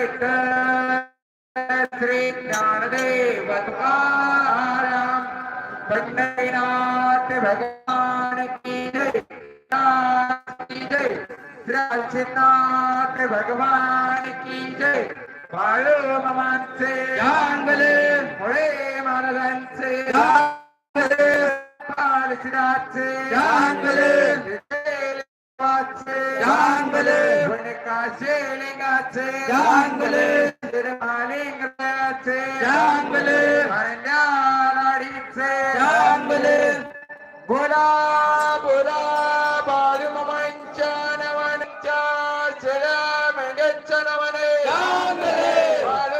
कवर्धर श्री ज्ञानदेव तुकाराम पंढरीनाथ भगवान की जय की जय श्री भगवान की जय बाळू मामांचे चांगले मुळे महाराजांचे चांगले पालशिराचे चांगले चांगले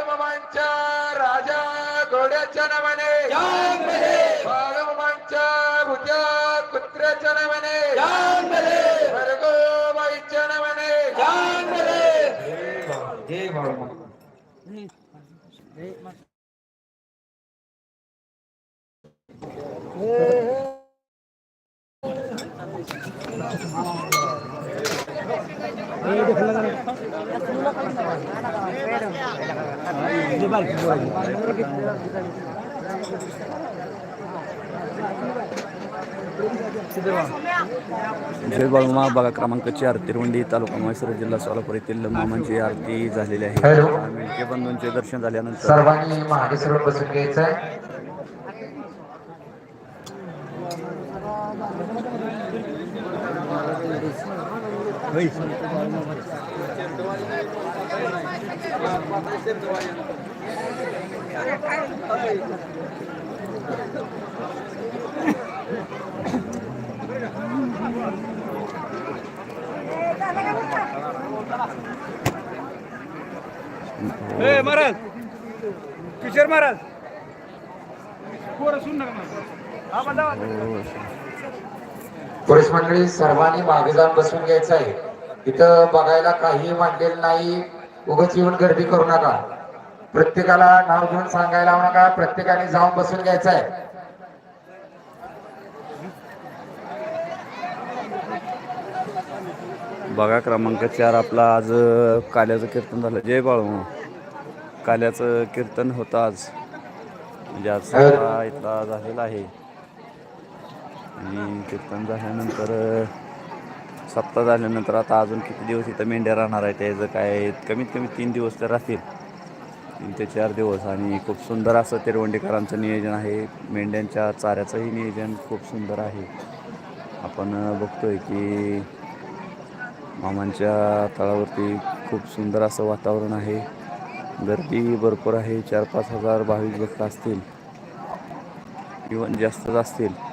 मामांच्या राजा घोड्याच्या नवने. चांगले बाळू मामांच्या भुत्या कुत्र्याच्या नवने. जय बाळू जय बाळूमा बागा क्रमांक चार तिरवंडी तालुका म्हैसूर जिल्हा सोलापूर येथील मामांची आरती झालेली आहे. मेळके बंधूंचे दर्शन झाल्यानंतर सर्वांनी सरळ बसून घ्यायचंय महाराज. किशोर महाराज. पुरुष मंडळी सर्वांनी मागे जाऊन बसून घ्यायचं आहे. इथं बघायला काही मांडलेलं नाही. उगाच येऊन गर्दी करू नका. प्रत्येकाला नाव घेऊन सांगायला नका. प्रत्येकाने जाऊन बसून घ्यायचं आहे. बघा क्रमांक चार आपला आज काल्याचं कीर्तन झालं. जय बाळू. काल्याचं कीर्तन होतं आज. म्हणजे आज इथला झालेला आहे. आणि कीर्तन झाल्यानंतर सप्ताह झाल्यानंतर आता अजून किती दिवस इथं मेंढ्या राहणार आहे त्याचं काय कमीत कमी तीन दिवस तर राहतील. तीन ते चार दिवस. आणि खूप सुंदर असं तिरवंडीकरांचं नियोजन आहे. मेंढ्यांच्या चाऱ्याचंही नियोजन खूप सुंदर आहे. आपण बघतोय की मामांच्या तळावरती खूप सुंदर असं वातावरण आहे. गर्दी भरपूर आहे. चार पाच हजार भाविक भक्त असतील. इवन जास्तच असतील.